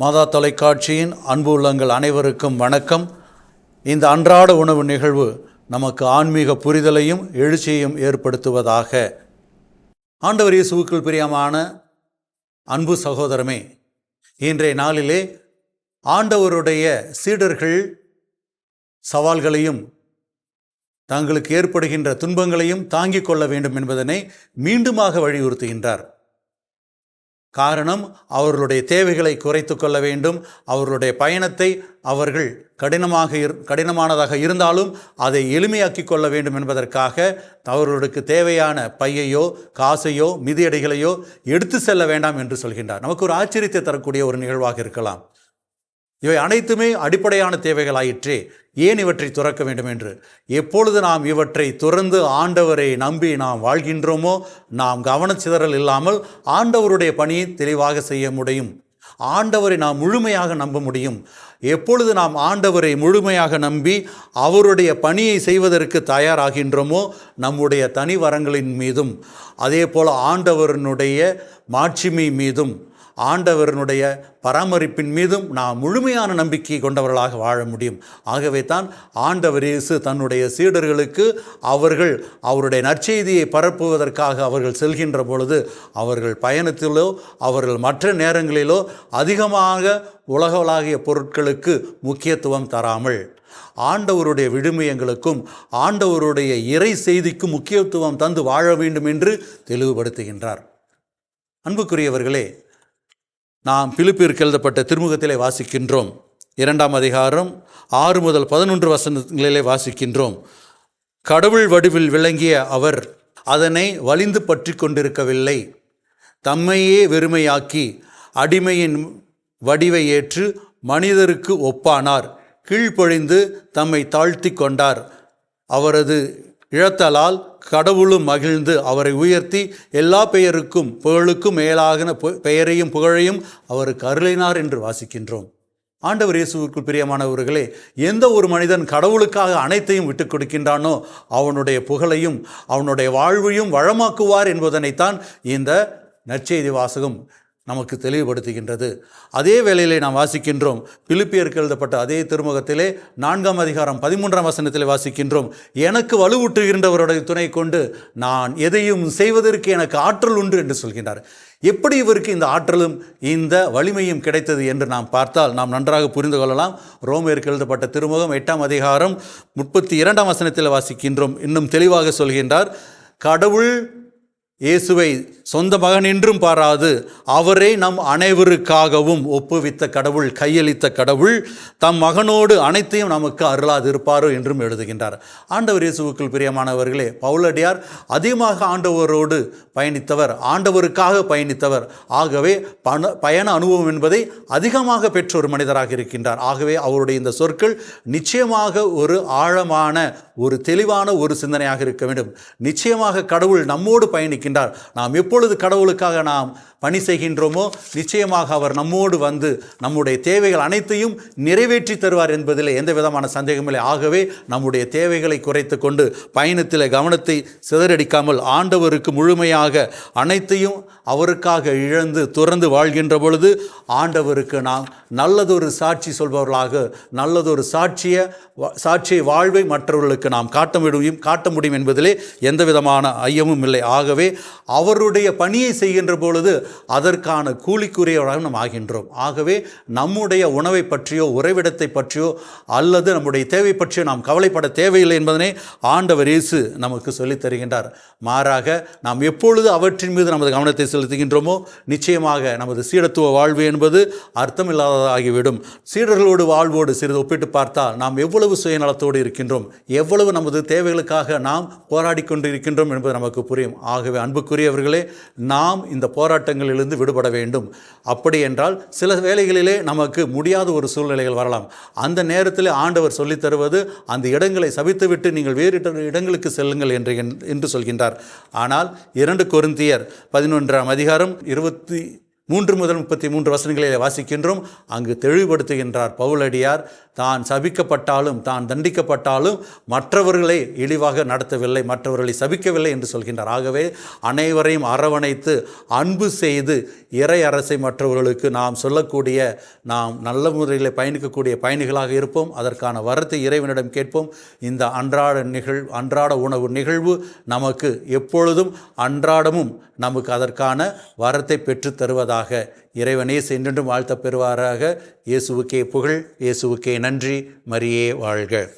மாதா தொலைக்காட்சியின் அன்பு உள்ளங்கள் அனைவருக்கும் வணக்கம். இந்த அன்றாட உணவு நிகழ்வு நமக்கு ஆன்மீக புரிதலையும் எழுச்சியையும் ஏற்படுத்துவதாக. ஆண்டவர் இயேசுவுக்குள் பிரியமான அன்பு சகோதரமே இன்றைய நாளிலே ஆண்டவருடைய சீடர்கள் சவால்களையும் தங்களுக்கு ஏற்படுகின்ற துன்பங்களையும் தாங்கிக் கொள்ள வேண்டும் என்பதனை மீண்டுமாக வலியுறுத்துகின்றார். காரணம் அவர்களுடைய தேவைகளை குறைத்து கொள்ள வேண்டும். அவர்களுடைய பயணத்தை அவர்கள் கடினமாக இரு கடினமானதாக இருந்தாலும் அதை எளிமையாக்கி கொள்ள வேண்டும் என்பதற்காக அவர்களுக்கு தேவையான பையையோ காசையோ மிதியடைகளையோ எடுத்து செல்ல வேண்டாம் என்று சொல்கின்றார். நமக்கு ஒரு ஆச்சரியத்தை தரக்கூடிய ஒரு நிகழ்வாக இருக்கலாம். இவை அனைத்துமே அடிப்படையான தேவைகளாயிற்றே. ஏன் இவற்றை துறக்க வேண்டும் என்று எப்பொழுது நாம் இவற்றை துறந்து ஆண்டவரை நம்பி நாம் வாழ்கின்றோமோ நாம் கவனச்சிதறல் இல்லாமல் ஆண்டவருடைய பணியை தெளிவாக செய்ய முடியும். ஆண்டவரை நாம் முழுமையாக நம்ப முடியும். எப்பொழுது நாம் ஆண்டவரை முழுமையாக நம்பி அவருடைய பணியை செய்வதற்கு தயாராகின்றோமோ நம்முடைய தனி வரங்களின் மீதும் அதே போல் ஆண்டவரனுடைய மாட்சிமை மீதும். ஆண்டவரனுடைய பராமரிப்பின் மீதும் நாம் முழுமையான நம்பிக்கை கொண்டவர்களாக வாழ முடியும். ஆகவே தான் ஆண்டவர் இயேசு தன்னுடைய சீடர்களுக்கு அவர்கள் அவருடைய நற்செய்தியை பரப்புவதற்காக அவர்கள் செல்கின்ற பொழுது அவர்கள் பயணத்திலோ அவர்கள் மற்ற நேரங்களிலோ அதிகமாக உலகளாகிய பொருட்களுக்கு முக்கியத்துவம் தராமல் ஆண்டவருடைய விழுமியங்களுக்கும் ஆண்டவருடைய இறை செய்திக்கும் முக்கியத்துவம் தந்து வாழ வேண்டும் என்று தெளிவுபடுத்துகின்றார். அன்புக்குரியவர்களே நாம் பிலிப்பிற்கு எழுதப்பட்ட திருமுகத்திலே வாசிக்கின்றோம். இரண்டாம் அதிகாரம் ஆறு முதல் பதினொன்று வசனங்களிலே வாசிக்கின்றோம். கடவுள் வடிவில் விளங்கிய அவர் அதனை வலிந்து பற்றி கொண்டிருக்கவில்லை. தம்மையே வெறுமையாக்கி அடிமையின் வடிவை ஏற்று மனிதருக்கு ஒப்பானார். கீழ்ப்பொழிந்து தம்மை தாழ்த்தி கொண்டார். அவரது இழத்தலால் கடவுளும் மகிழ்ந்து அவரை உயர்த்தி எல்லா பெயருக்கும் புகழுக்கும் மேலாகின பெயரையும் புகழையும் அவருக்கு அருளினார் என்று வாசிக்கின்றோம். ஆண்டவர் இயேசுவுக்குள் பிரியமானவர்களே எந்த ஒரு மனிதன் கடவுளுக்காக அனைத்தையும் விட்டுக் கொடுக்கின்றானோ அவனுடைய புகழையும் அவனுடைய வாழ்வையும் வளமாக்குவார் என்பதனைத்தான் இந்த நற்செய்தி வாசகம் நமக்கு தெளிவுபடுத்துகின்றது. அதே வேளையிலே நாம் வாசிக்கின்றோம். பிலிப்பியருக்கு எழுதப்பட்ட அதே திருமுகத்திலே நான்காம் அதிகாரம் பதிமூன்றாம் வசனத்திலே வாசிக்கின்றோம். எனக்கு வலுவூட்டுகின்றவருடைய துணை கொண்டு நான் எதையும் செய்வதற்கு எனக்கு ஆற்றல் உண்டு என்று சொல்கின்றார். எப்படி இவருக்கு இந்த ஆற்றலும் இந்த வலிமையும் கிடைத்தது என்று நாம் பார்த்தால் நாம் நன்றாக புரிந்து கொள்ளலாம். ரோமேற்கு எழுதப்பட்ட திருமுகம் எட்டாம் அதிகாரம் முப்பத்தி இரண்டாம் வசனத்தில் வாசிக்கின்றோம். இன்னும் தெளிவாக சொல்கின்றார் கடவுள் இயேசுவை சொந்த மகன் என்றும் பாராது. அவரே நம் அனைவருக்காகவும் ஒப்புவித்த கடவுள் கையளித்த கடவுள். தம் மகனோடு அனைத்தையும் நமக்கு அருளாதிருப்பாரோ என்றும் எழுதுகின்றார். ஆண்டவர் இயேசுவுக்குள் பிரியமானவர்களே பவுலடியார் அதிகமாக ஆண்டவரோடு பயணித்தவர் ஆண்டவருக்காக பயணித்தவர். ஆகவே பண பயண அனுபவம் என்பதை அதிகமாக பெற்ற ஒரு மனிதராக இருக்கின்றார். ஆகவே அவருடைய இந்த சொற்கள் நிச்சயமாக ஒரு ஆழமான ஒரு தெளிவான ஒரு சிந்தனையாக இருக்க வேண்டும். நிச்சயமாக கடவுள் நம்மோடு பயணிக்க பயணிக்கின்றார் நாம் எப்பொழுது கடவுளுக்காக நாம் பணி செய்கின்றோமோ நிச்சயமாக அவர் நம்மோடு வந்து நம்முடைய தேவைகள் அனைத்தையும் நிறைவேற்றி தருவார் என்பதில் எந்த விதமான சந்தேகமில்லை ஆகவே நம்முடைய தேவைகளை குறைத்து கொண்டு பயணத்தில் கவனத்தை சிதறடிக்காமல் ஆண்டவருக்கு முழுமையாக அனைத்தையும் அவருக்காக இழந்து துறந்து வாழ்கின்ற பொழுது ஆண்டவருக்கு நாம் நல்லதொரு சாட்சி சொல்பவர்களாக நல்லதொரு சாட்சிய வா- சாட்சிய வாழ்வை மற்றவர்களுக்கு நாம் காட்ட முடியும் காட்ட முடியும் என்பதிலே எந்த விதமான ஐயமும் இல்லை. ஆகவே அவருடைய பணியை செய்கின்ற பொழுது அதற்கான கூலிக்குரியவராக நாம் ஆகின்றோம். ஆகவே நம்முடைய உணவை பற்றியோ உறைவிடத்தை பற்றியோ அல்லது நம்முடைய தேவை பற்றியோ நாம் கவலைப்பட தேவையில்லை என்பதனை ஆண்டவர் இயேசு நமக்கு சொல்லித் தருகின்றார். மாறாக நாம் எப்பொழுது அவற்றின் மீது நமது கவனத்தை செலுத்துகின்றோமோ நிச்சயமாக நமது சீடத்துவ வாழ்வு என்பது அர்த்தமில்லாததாகிவிடும். சீடர்களோடு வாழ்வோடு சிறிது ஒப்பிட்டு பார்த்தால் நாம் எவ்வளவு சுயநலத்தோடு இருக்கின்றோம் எவ்வளவு நமது தேவைகளுக்காக நாம் போராடி கொண்டு இருக்கின்றோம் என்பது நமக்கு புரியும். ஆகவே அன்புக்குரியவர்களே நாம் இந்த போராட்டங்களிலிருந்து விடுபட வேண்டும். அப்படி என்றால் சில வேளைகளிலே நமக்கு முடியாத ஒரு சூழ்நிலைகள் வரலாம். அந்த நேரத்தில் ஆண்டவர் சொல்லித் தருவது அந்த இடங்களை சபித்துவிட்டு நீங்கள் வேறு இடங்களுக்கு செல்லுங்கள் என்று என்று சொல்கின்றார். ஆனால் இரண்டு கொருந்தியர் பதினொன்றாம் அதிகாரம் இருபத்தி மூன்று முதல் முப்பத்தி மூன்று வசனங்களில் வாசிக்கின்றோம். அங்கு தெளிவுபடுத்துகின்றார் பவுலடியார் தான் சபிக்கப்பட்டாலும் தான் தண்டிக்கப்பட்டாலும் மற்றவர்களை இழிவாக நடத்தவில்லை மற்றவர்களை சபிக்கவில்லை என்று சொல்கின்றார். ஆகவே அனைவரையும் அரவணைத்து அன்பு செய்து இறை அரசை மற்றவர்களுக்கு நாம் சொல்லக்கூடிய நாம் நல்ல முறையில் பயணிக்கக்கூடிய பயணிகளாக இருப்போம். அதற்கான வரத்தை இறைவனிடம் கேட்போம். இந்த அன்றாட நிகழ் அன்றாட உணவு நிகழ்வு நமக்கு எப்பொழுதும் அன்றாடமும் நமக்கு அதற்கான வரத்தை பெற்றுத் தருவதாக இறைவனே சென்றென்றும் வாழ்த்தப் பெறுவாராக. இயேசுவுக்கே புகழ் இயேசுவுக்கே நன்றி. மரியே வாழ்க.